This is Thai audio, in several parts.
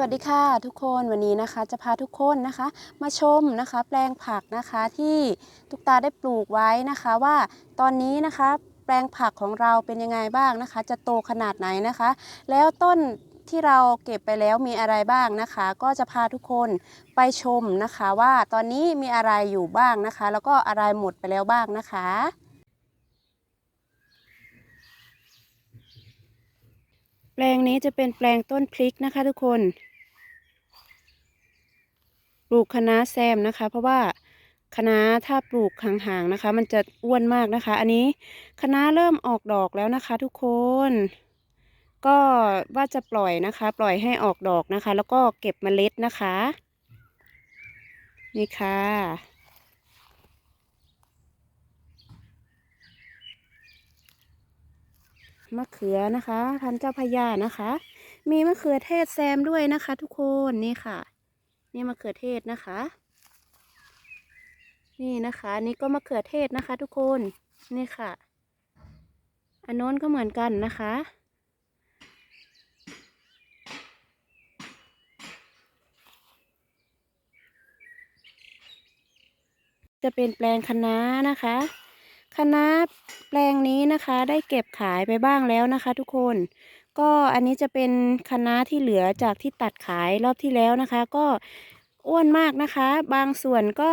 สวัสดีค่ะทุกคนวันนี้นะคะจะพาทุกคนนะคะ มาชมนะคะแปลงผักนะคะที่ทุกตาได้ปลูกไว้นะคะว่าตอนนี้นะคะแปลงผักของเราเป็นยังไงบ้างนะคะ จะโตขนาดไหนนะคะ แล้วต้นที่เราเก็บไปแล้วมีอะไรบ้างนะคะ ก็จะพาทุกคนไปชมนะคะว่าตอนนี้มีอะไรอยู่บ้างนะคะ แล้วก็อะไรหมดไปแล้วบ้างนะคะแปลงนี้จะเป็นแปลงต้นพริกนะคะทุกคน ปลูกคะน้าแซมนะคะ เพราะว่าคะน้าถ้าปลูกห่างๆนะคะ มันจะอ้วนมากนะคะ อันนี้คะน้าเริ่มออกดอกแล้วนะคะ ทุกคน ก็ว่าจะปล่อยนะคะ ปล่อยให้ออกดอกนะคะ แล้วก็เก็บเมล็ดนะคะ นี่ค่ะมะเขือนะคะ พันเจ้าพระยานะคะ มีมะเขือเทศแซมด้วยนะคะ ทุกคนนี่ค่ะ นี่มะเขือเทศนะคะ นี่นะคะ นี่ก็มะเขือเทศนะคะ ทุกคนนี่ค่ะ อันโน้นก็เหมือนกันนะคะ จะเป็นแปลงคะน้านะคะคะน้าแปลงนี้นะคะ ได้เก็บขายไปบ้างแล้วนะคะ ทุกคน ก็อันนี้จะเป็นคณะที่เหลือจากที่ตัดขายรอบที่แล้วนะคะ ก็อ้วนมากนะคะ บางส่วนก็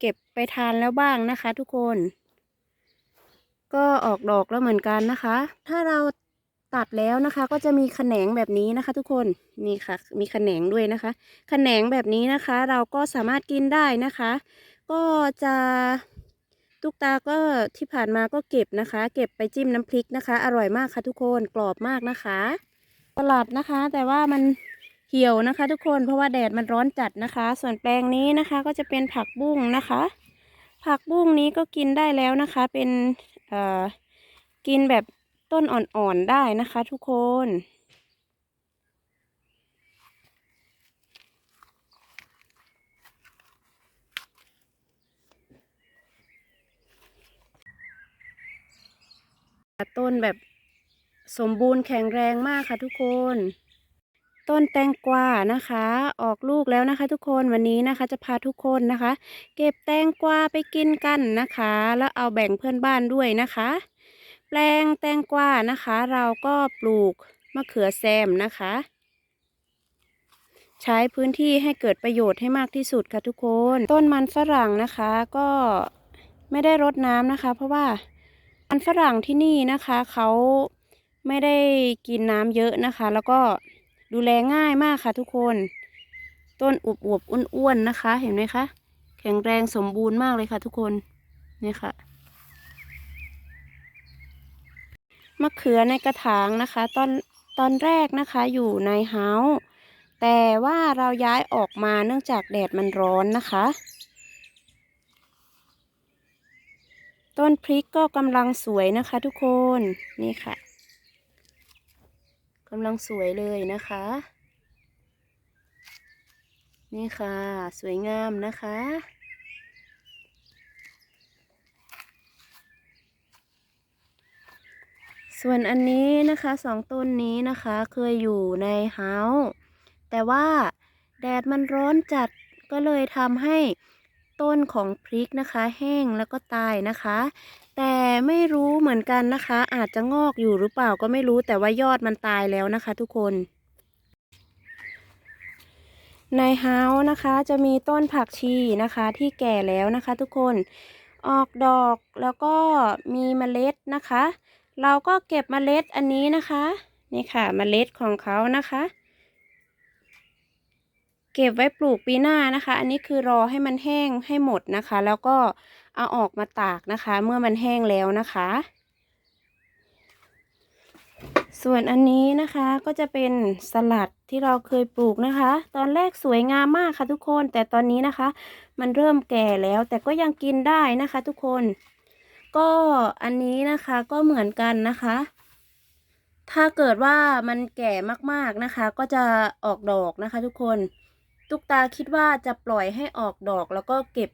เก็บไปทานแล้วบ้างนะคะ ทุกคน ก็ออกดอกแล้วเหมือนกันนะคะ ถ้าเราตัดแล้วนะคะ ก็จะมีแขนงแบบนี้นะคะ ทุกคนนี่ค่ะ มีแขนงด้วยนะคะแขนงแบบนี้นะคะ เราก็สามารถกินได้นะคะ ก็จะ ตุ๊กตาก็ที่ผ่านมาก็เก็บนะคะ เก็บไปจิ้มน้ำพริกนะคะ อร่อยมากค่ะทุกคนกรอบมากนะคะตลาดนะคะ แต่ว่ามันเหี่ยวนะคะ ทุกคนเพราะว่าแดดมันร้อนจัดนะคะ ส่วนแปลงนี้นะคะก็จะเป็นผักบุ้งนะคะ ผักบุ้งนี้ก็กินได้แล้วนะคะ เป็นเอ่อกินแบบต้นอ่อนๆได้นะคะ ทุกคน ต้นแบบสมบูรณ์แข็งแรงมากค่ะทุกคน ต้นแตงกวานะคะ ออกลูกแล้วนะคะ ทุกคนวันนี้นะคะจะพาทุกคนนะคะ เก็บแตงกวาไปกินกันนะคะ แล้วเอาแบ่งเพื่อนบ้านด้วยนะคะ แปลงแตงกวานะคะ เราก็ปลูกมะเขือแซมนะคะ ใช้พื้นที่ให้เกิดประโยชน์ให้มากที่สุดค่ะทุกคน ต้นมันฝรั่งนะคะก็ไม่ได้รดน้ำนะคะ เพราะว่า มันฝรั่งที่นี่นะคะเขาไม่ได้กินน้ำเยอะนะคะ แล้วก็ดูแลง่ายมากค่ะทุกคน ต้นอวบอวบๆอ้วนๆนะคะ เห็นไหมคะแข็งแรงสมบูรณ์มากเลยค่ะทุกคนนี่ค่ะมะเขือในกระถางนะคะ ตอนตอนแรกนะคะอยู่ในเฮาส์แต่ว่าเราย้ายออกมาเนื่องจากแดดมันร้อนนะคะ ต้นพริกก็กำลังสวยนะคะทุกคนนี่ค่ะกำลังสวยเลยนะคะ นี่ค่ะ สวยงามนะคะ ส่วนอันนี้นะคะสองต้นนี้นะคะเคยอยู่ในเฮาส์แต่ว่าแดดมันร้อนจัดก็เลยทำให้ ต้นของพริกนะคะ แห้งแล้วก็ตายนะคะ แต่ไม่รู้เหมือนกันนะคะ อาจจะงอกอยู่หรือเปล่าก็ไม่รู้แต่ว่ายอดมันตายแล้วนะคะ ทุกคนในเฮาส์นะคะจะมีต้นผักชีนะคะที่แก่แล้วนะคะ ทุกคนออกดอกแล้วก็มีเมล็ดนะคะ เราก็เก็บเมล็ดอันนี้นะคะ นี่ค่ะเมล็ดของเขานะคะ เก็บไว้ปลูกปีหน้านะคะ อันนี้คือรอให้มันแห้งให้หมดนะคะ แล้วก็เอาออกมาตากนะคะ เมื่อมันแห้งแล้วนะคะ ส่วนอันนี้นะคะก็จะเป็นสลัดที่เราเคยปลูกนะคะ ตอนแรกสวยงามมากค่ะทุกคน แต่ตอนนี้นะคะ มันเริ่มแก่แล้ว แต่ก็ยังกินได้นะคะ ทุกคน ก็อันนี้นะคะก็เหมือนกันนะคะถ้าเกิดว่ามันแก่มากๆนะคะ ก็จะออกดอกนะคะทุกคน ตุกตาคิดว่าจะปล่อยให้ออกดอกแล้วก็เก็บ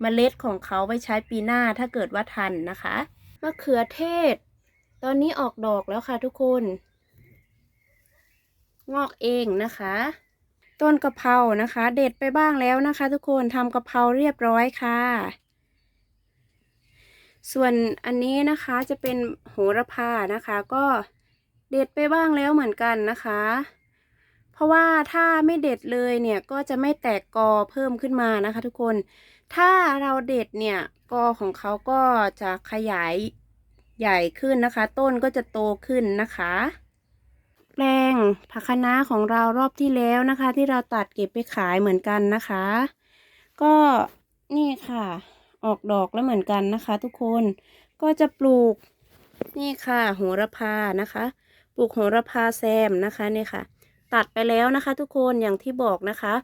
เมล็ดของเขาไว้ใช้ปีหน้าถ้าเกิดว่าทันนะคะมะเขือเทศ ตอนนี้ออกดอกแล้วค่ะทุกคน งอกเองนะคะ ต้นกะเพรานะคะ เด็ดไปบ้างแล้วนะคะ ทุกคนทำกะเพราเรียบร้อยค่ะ ส่วนอันนี้นะคะจะเป็นโหระพานะคะ ก็เด็ดไปบ้างแล้วเหมือนกันนะคะ เพราะว่าถ้าไม่เด็ดเลยเนี่ยก็จะไม่แตกกอเพิ่มขึ้นมานะคะ ทุกคน ถ้าเราเด็ดเนี่ยกอของเขาก็จะขยายใหญ่ขึ้นนะคะ ต้นก็จะโตขึ้นนะคะแปลงผักคะน้าของเรารอบที่แล้วนะคะ ที่เราตัดเก็บไปขายเหมือนกันนะคะ ก็นี่ค่ะ ออกดอกแล้วเหมือนกันนะคะ ทุกคนก็จะปลูกนี่ค่ะโหระพานะคะ ปลูกโหระพาแซมนะคะนี่ค่ะ ตัดไปแล้วนะคะ ทุกคนอย่างที่บอกนะคะ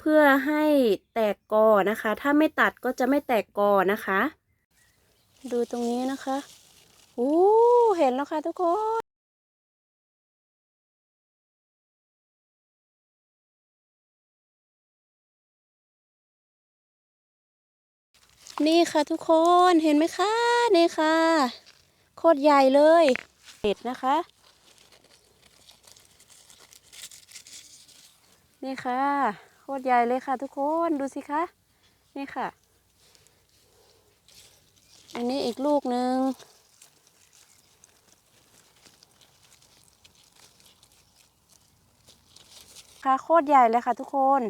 เพื่อให้แตกกอนะคะ ถ้าไม่ตัดก็จะไม่แตกกอนะคะ ดูตรงนี้นะคะโอ้เห็นแล้วค่ะทุกคนนี่ค่ะทุกคนเห็นไหมคะ นี่ค่ะ โคตรใหญ่เลยเห็ดนะคะ นี่ค่ะ โคตรใหญ่เลยค่ะทุกคนดูสิคะ นี่ค่ะ อันนี้อีกลูกหนึ่งค่ะโคตรใหญ่เลยค่ะทุกคน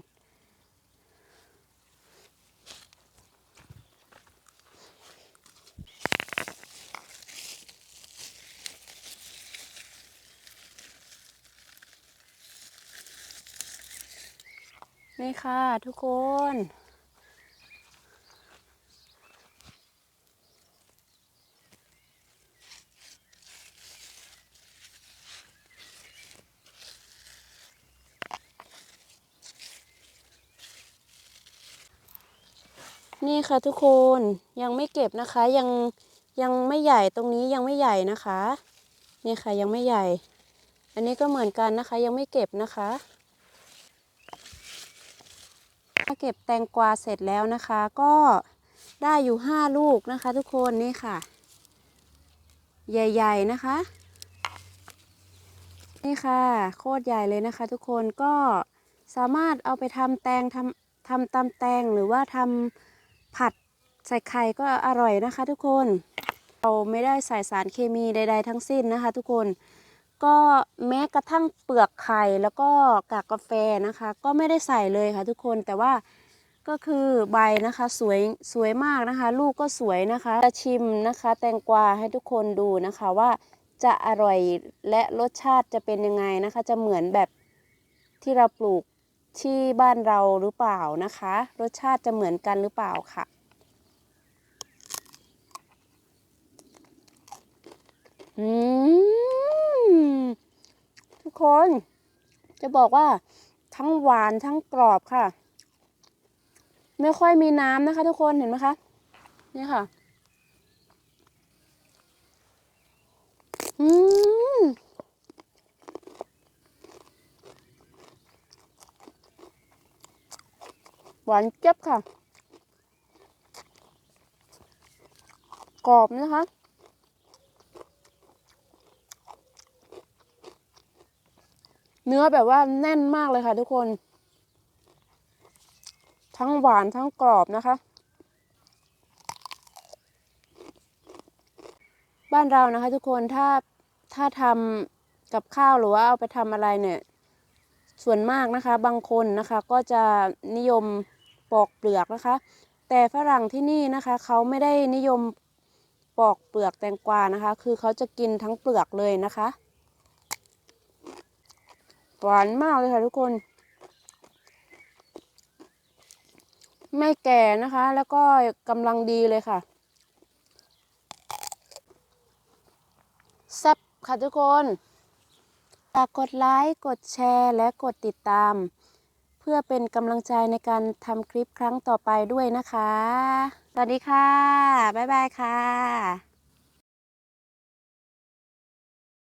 นี่ค่ะทุกคน นี่ค่ะทุกคนยังไม่เก็บนะคะ ยังยังไม่ใหญ่ตรงนี้ยังไม่ใหญ่นะคะ นี่ค่ะยังไม่ใหญ่ อันนี้ก็เหมือนกันนะคะ ยังไม่เก็บนะคะ ถ้า เก็บแตงกวาเสร็จแล้วนะคะ ก็ได้อยู่ห้าลูกนะคะ ทุกคนนี่ค่ะ ใหญ่ๆนะคะ นี่ค่ะโคตรใหญ่เลยนะคะ ทุกคนก็สามารถเอาไปทำแตงทำทำตำแตงหรือว่าทำผัดใส่ไข่ก็อร่อยนะคะ ทุกคนเราไม่ได้ใส่สารเคมีใด ๆ ทั้งสิ้นนะคะ ทุกคน ก็แม้กระทั่งเปลือกไข่แล้วก็กากกาแฟนะคะ ก็ไม่ได้ใส่เลยค่ะทุกคนแต่ว่าก็คือใบนะคะสวยสวยมากนะคะ ลูกก็สวยนะคะจะชิมนะคะ แตงกวาให้ทุกคนดูนะคะว่าจะอร่อยและรสชาติจะเป็นยังไงนะคะ จะเหมือนแบบที่เราปลูกที่บ้านเราหรือเปล่านะคะ รสชาติจะเหมือนกันหรือเปล่าค่ะอืม คน จะบอกว่าทั้งหวานทั้งกรอบค่ะ ไม่ค่อยมีน้ำนะคะ ทุกคนเห็นไหมคะ นี่ค่ะ อืมหวานเจี๊ยบค่ะ กรอบนะคะ เนื้อแบบว่าแน่นมากเลยค่ะทุกคน ทั้งหวานทั้งกรอบนะคะ บ้านเรานะคะ ทุกคนถ้าถ้าทำกับข้าวหรือว่าเอาไปทำอะไรเนี่ย ส่วนมากนะคะ บางคนนะคะ ก็จะนิยมปอกเปลือกนะคะ แต่ฝรั่งที่นี่นะคะเขาไม่ได้นิยมปอกเปลือกแตงกวานะคะ คือเขาจะกินทั้งเปลือกเลยนะคะ หวานมากเลยค่ะทุกคน ไม่แก่นะคะ แล้วก็กำลังดีเลยค่ะแซ่บค่ะทุกคนฝากกดไลค์ กดแชร์ และกดติดตาม เพื่อเป็นกำลังใจในการทำคลิปครั้งต่อไปด้วยนะคะ สวัสดีค่ะ บ๊ายบายค่ะ